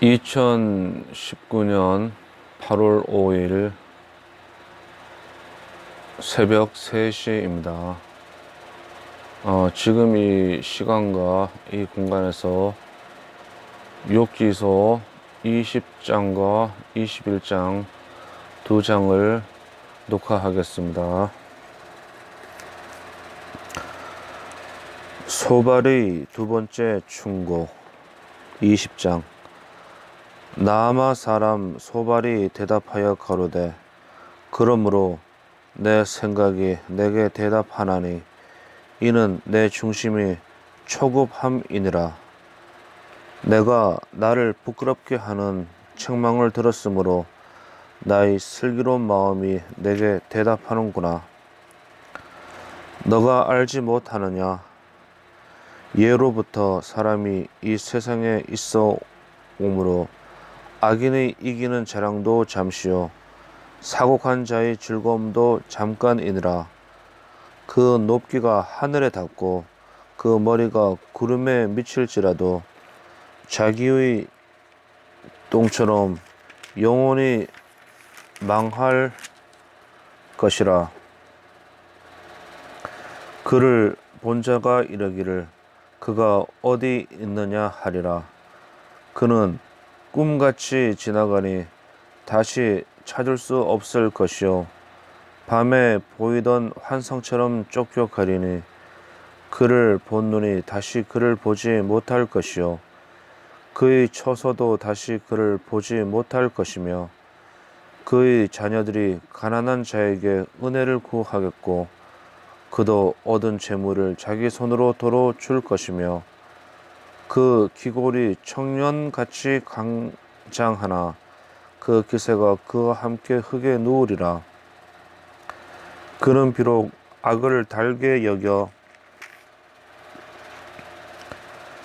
2019년 8월 5일 새벽 3시입니다. 어, 지금 이 시간과 이 공간에서 욕기소 20장과 21장 두 장을 녹화하겠습니다. 소발의 두 번째 충고 20장 나아마 사람 소발이 대답하여 가로되 그러므로 내 생각이 내게 대답하나니 이는 내 중심이 초급함이니라. 내가 나를 부끄럽게 하는 책망을 들었으므로 나의 슬기로운 마음이 내게 대답하는구나. 너가 알지 못하느냐? 예로부터 사람이 이 세상에 있어 오므로 악인의 이기는 자랑도 잠시요. 사곡한 자의 즐거움도 잠깐이니라. 그 높기가 하늘에 닿고 그 머리가 구름에 미칠지라도 자기의 똥처럼 영원히 망할 것이라. 그를 본 자가 이르기를 그가 어디 있느냐 하리라. 그는 꿈같이 지나가니 다시 찾을 수 없을 것이요. 밤에 보이던 환상처럼 쫓겨가리니 그를 본 눈이 다시 그를 보지 못할 것이요. 그의 처소도 다시 그를 보지 못할 것이며 그의 자녀들이 가난한 자에게 은혜를 구하겠고 그도 얻은 재물을 자기 손으로 도로 줄 것이며 그 기골이 청년같이 강장하나 그 기세가 그와 함께 흙에 누우리라. 그는 비록 악을 달게 여겨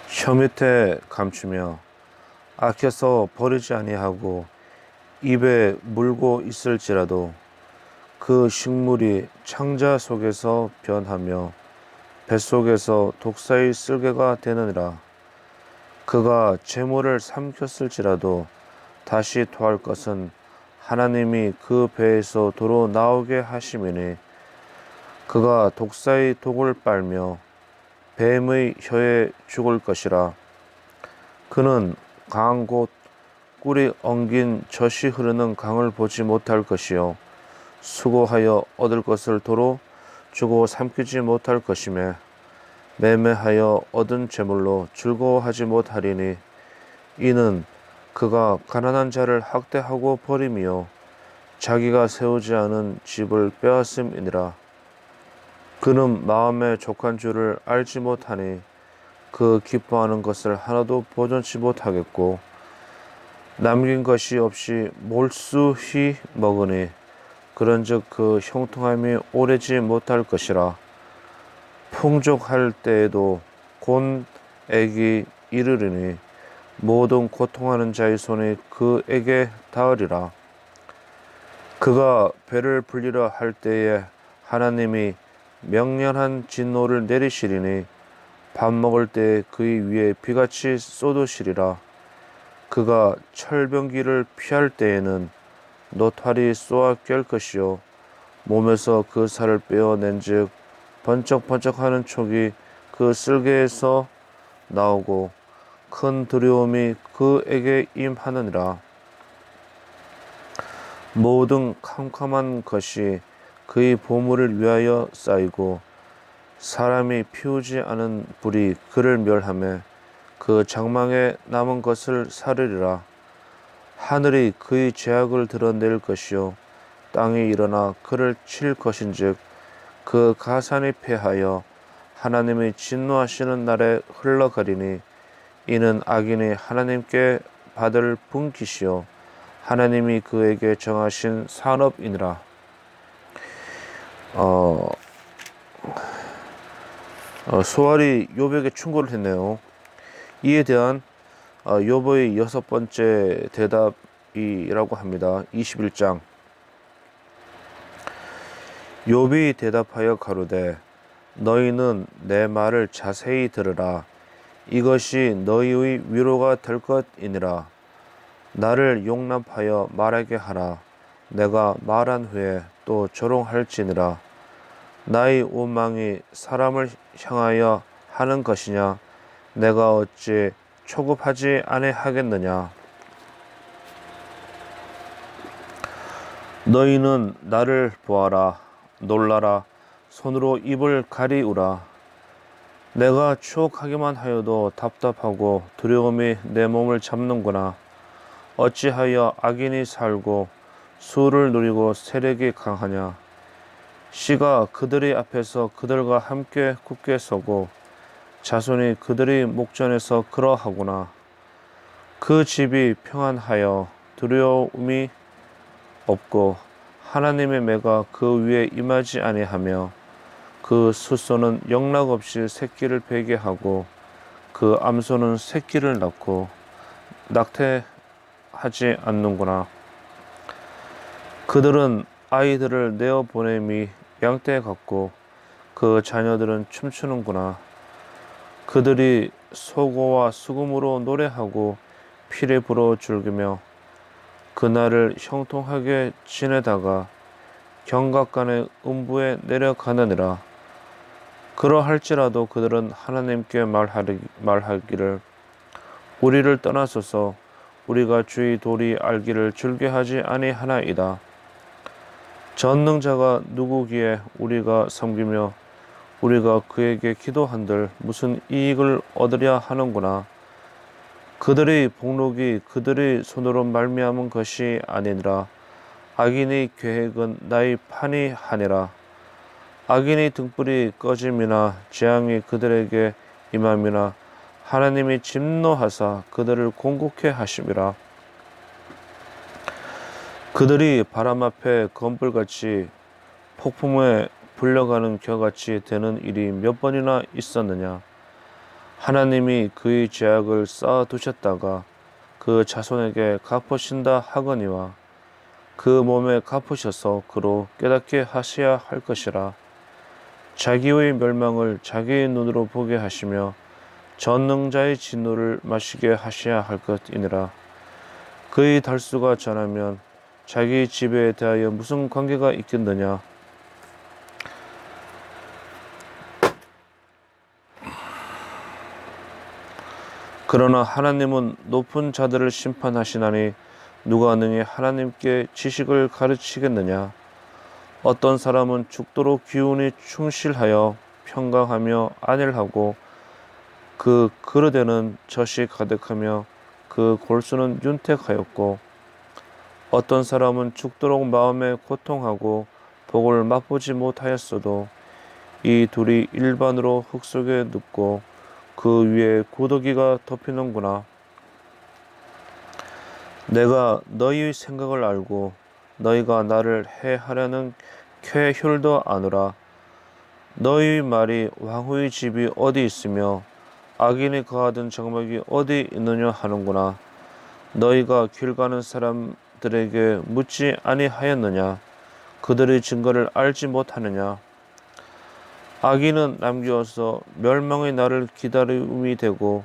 혀 밑에 감추며 악해서 버리지 아니하고 입에 물고 있을지라도 그 식물이 창자 속에서 변하며 뱃속에서 독사의 쓸개가 되느니라. 그가 재물을 삼켰을지라도 다시 토할 것은 하나님이 그 배에서 도로 나오게 하심이니 그가 독사의 독을 빨며 뱀의 혀에 죽을 것이라. 그는 강한 곳 꿀이 엉긴 젖이 흐르는 강을 보지 못할 것이요 수고하여 얻을 것을 도로 주고 삼키지 못할 것이며 매매하여 얻은 재물로 즐거워하지 못하리니 이는 그가 가난한 자를 학대하고 버림이요 자기가 세우지 않은 집을 빼앗음이니라. 그는 마음에 족한 줄을 알지 못하니 그 기뻐하는 것을 하나도 보존치 못하겠고 남긴 것이 없이 몰수히 먹으니 그런즉 그 형통함이 오래지 못할 것이라 풍족할 때에도 곤 액이 이르르니 모든 고통하는 자의 손이 그에게 닿으리라. 그가 배를 불리려 할 때에 하나님이 명령한 진노를 내리시리니 밥 먹을 때 그의 위에 비같이 쏟으시리라. 그가 철병기를 피할 때에는 노탈이 쏘아 깰 것이요 몸에서 그 살을 빼어낸즉 번쩍번쩍하는 촉이 그 쓸개에서 나오고 큰 두려움이 그에게 임하느니라. 모든 캄캄한 것이 그의 보물을 위하여 쌓이고 사람이 피우지 않은 불이 그를 멸함에 그 장망에 남은 것을 사르리라. 하늘이 그의 죄악을 드러낼 것이요 땅이 일어나 그를 칠 것인즉 그 가산이 패하여 하나님의 진노하시는 날에 흘러가리니 이는 악인이 하나님께 받을 분기시요 하나님이 그에게 정하신 산업이니라. 어, 어 소알이 요백에 충고를 했네요. 이에 대한 어, 요보의 여섯 번째 대답이라고 합니다. 21장 욥이 대답하여 가로되 너희는 내 말을 자세히 들으라 이것이 너희의 위로가 될 것이니라 나를 용납하여 말하게 하라. 내가 말한 후에 또 조롱할지니라. 나의 오망이 사람을 향하여 하는 것이냐? 내가 어찌 초급하지 아니하겠느냐? 너희는 나를 보아라, 놀라라, 손으로 입을 가리우라. 내가 추억하기만 하여도 답답하고 두려움이 내 몸을 잡는구나. 어찌하여 악인이 살고 수를 누리고 세력이 강하냐? 씨가 그들의 앞에서 그들과 함께 굳게 서고 자손이 그들의 목전에서 그러하구나. 그 집이 평안하여 두려움이 없고 하나님의 매가 그 위에 임하지 아니하며 그 숫소는 영락 없이 새끼를 베게 하고 그 암소는 새끼를 낳고 낙태하지 않는구나. 그들은 아이들을 내어 보냄이 양떼 같고 그 자녀들은 춤추는구나. 그들이 소고와 수금으로 노래하고 피를 불어 즐기며 그날을 형통하게 지내다가 경각간의 음부에 내려가느니라. 그러할지라도 그들은 하나님께 말하기, 말하기를 우리를 떠나소서 우리가 주의 도리 알기를 즐겨하지 아니하나이다. 전능자가 누구기에 우리가 섬기며 우리가 그에게 기도한들 무슨 이익을 얻으려 하는구나. 그들의 복록이 그들의 손으로 말미암은 것이 아니니라. 악인의 계획은 나의 판이 하니라. 악인의 등불이 꺼짐이나 재앙이 그들에게 임함이나 하나님이 진노하사 그들을 공곡해 하심이라. 그들이 바람 앞에 검불같이 폭풍에 불려가는 겨같이 되는 일이 몇 번이나 있었느냐. 하나님이 그의 죄악을 쌓아 두셨다가 그 자손에게 갚으신다 하거니와 그 몸에 갚으셔서 그로 깨닫게 하셔야 할 것이라. 자기의 멸망을 자기의 눈으로 보게 하시며 전능자의 진노를 마시게 하셔야 할 것이니라. 그의 달수가 전하면 자기 집에 대하여 무슨 관계가 있겠느냐? 그러나 하나님은 높은 자들을 심판하시나니 누가 능히 하나님께 지식을 가르치겠느냐? 어떤 사람은 죽도록 기운이 충실하여 평강하며 안일하고 그 그릇에는 젖이 가득하며 그 골수는 윤택하였고 어떤 사람은 죽도록 마음에 고통하고 복을 맛보지 못하였어도 이 둘이 일반으로 흙 속에 눕고 그 위에 고더기가 덮이는구나. 내가 너희의 생각을 알고 너희가 나를 해하려는 쾌혈도 아노라. 너희 말이 왕후의 집이 어디 있으며 악인이 거하던 정막이 어디 있느냐 하는구나. 너희가 길 가는 사람들에게 묻지 아니하였느냐? 그들의 증거를 알지 못하느냐? 악인은 남겨서 멸망의 날을 기다림이 되고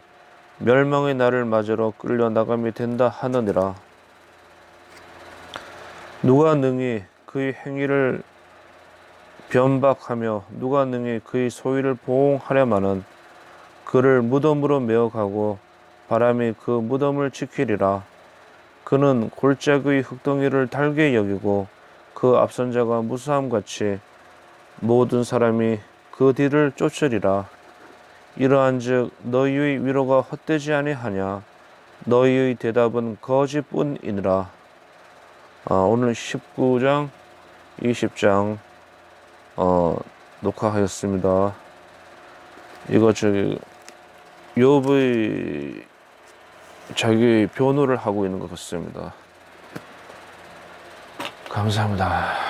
멸망의 날을 맞으러 끌려 나감이 된다 하느니라. 누가 능히 그의 행위를 변박하며 누가 능히 그의 소위를 보응하려마는 그를 무덤으로 메어가고 바람이 그 무덤을 지키리라. 그는 골짜기의 흙덩이를 달게 여기고 그 앞선 자가 무수함같이 모든 사람이 그 뒤를 쫓으리라. 이러한즉 너희의 위로가 헛되지 아니하냐 너희의 대답은 거짓뿐이니라. 아, 오늘 19장, 20장 어, 녹화하였습니다. 이거 저기 욥의 자기 변호를 하고 있는 것 같습니다. 감사합니다.